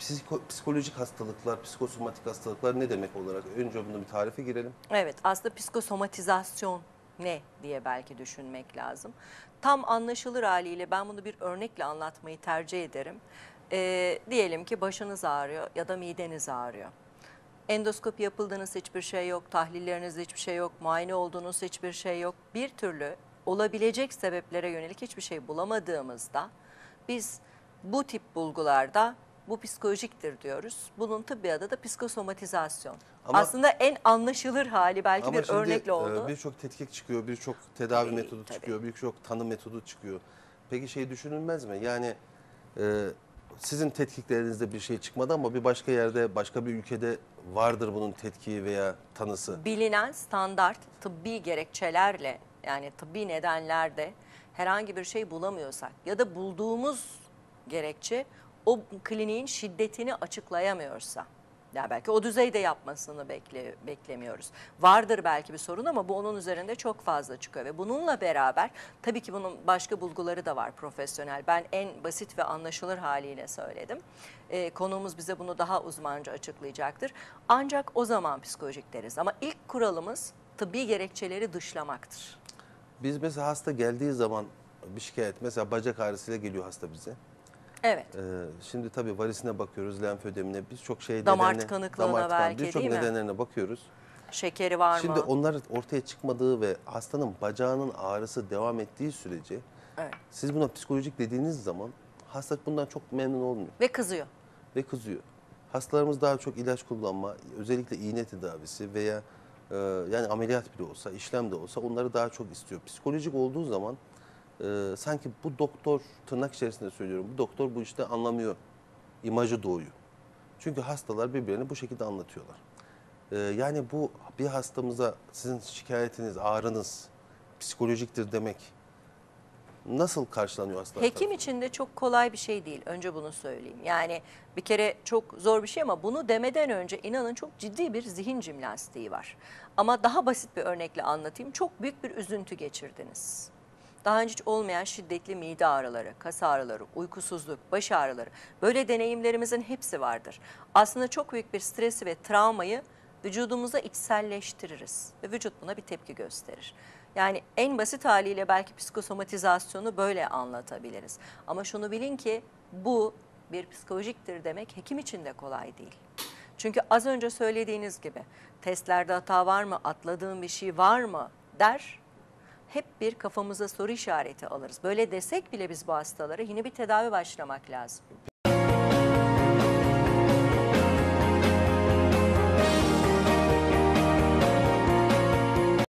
psiko- psikolojik hastalıklar, psikosomatik hastalıklar ne demek olarak? Önce bunu bir tarife girelim. Evet, aslında psikosomatizasyon ne diye belki düşünmek lazım. Tam anlaşılır haliyle ben bunu bir örnekle anlatmayı tercih ederim. Ee, diyelim ki başınız ağrıyor ya da mideniz ağrıyor. Endoskopi yapıldığınız hiçbir şey yok, tahlillerinizde hiçbir şey yok, muayene olduğunuz hiçbir şey yok. Bir türlü olabilecek sebeplere yönelik hiçbir şey bulamadığımızda biz bu tip bulgularda bu psikolojiktir diyoruz. Bunun tıbbi adı da psikosomatizasyon. Ama- Aslında en anlaşılır hali belki bir şimdi örnekle e, oldu. birçok tetkik çıkıyor, birçok tedavi Tabii, metodu tabii. çıkıyor, birçok tanı metodu çıkıyor. Peki şey düşünülmez mi? Yani e, sizin tetkiklerinizde bir şey çıkmadı ama bir başka yerde, başka bir ülkede vardır bunun tetkiği veya tanısı. Bilinen standart tıbbi gerekçelerle yani tıbbi nedenlerde herhangi bir şey bulamıyorsak ya da bulduğumuz gerekçe o kliniğin şiddetini açıklayamıyorsa ya belki o düzeyde yapmasını bekle, beklemiyoruz. Vardır belki bir sorun ama bu onun üzerinde çok fazla çıkıyor ve bununla beraber tabii ki bunun başka bulguları da var profesyonel. Ben en basit ve anlaşılır haliyle söyledim. Ee, konuğumuz bize bunu daha uzmanca açıklayacaktır. Ancak o zaman psikolojik deriz ama ilk kuralımız tıbbi gerekçeleri dışlamaktır. Biz mesela hasta geldiği zaman bir şikayet, mesela bacak ağrısıyla geliyor hasta bize. Evet. Ee, şimdi tabii varisine bakıyoruz, lenfödemine, birçok şey Damar nedenine- tıkanıklığına damar tıkan- belki, birçok değil mi? nedenlerine bakıyoruz. Şekeri var mı? Şimdi onlar ortaya çıkmadığı ve hastanın bacağının ağrısı devam ettiği sürece Evet. siz buna psikolojik dediğiniz zaman hasta bundan çok memnun olmuyor Ve kızıyor. ve kızıyor. Hastalarımız daha çok ilaç kullanma, özellikle iğne tedavisi veya e, yani ameliyat bile olsa, işlem de olsa onları daha çok istiyor. Psikolojik olduğu zaman e, sanki bu doktor, tırnak içerisinde söylüyorum, bu doktor bu işte anlamıyor imajı doğuyor. Çünkü hastalar birbirlerine bu şekilde anlatıyorlar. E, yani bu bir hastamıza sizin şikayetiniz, ağrınız psikolojiktir demek nasıl karşılanıyor hastalar? Hekim için de çok kolay bir şey değil. Önce bunu söyleyeyim. Yani bir kere çok zor bir şey ama bunu demeden önce inanın çok ciddi bir zihin jimnastiği var. Ama daha basit bir örnekle anlatayım. Çok büyük bir üzüntü geçirdiniz. Daha önce hiç olmayan şiddetli mide ağrıları, kas ağrıları, uykusuzluk, baş ağrıları. Böyle deneyimlerimizin hepsi vardır. Aslında çok büyük bir stresi ve travmayı vücudumuza içselleştiririz ve vücut buna bir tepki gösterir. Yani en basit haliyle belki psikosomatizasyonu böyle anlatabiliriz. Ama şunu bilin ki bu bir psikolojiktir demek hekim için de kolay değil. Çünkü az önce söylediğiniz gibi testlerde hata var mı, atladığım bir şey var mı der. Hep bir kafamıza soru işareti alırız. Böyle desek bile biz bu hastalara yine bir tedavi başlamak lazım.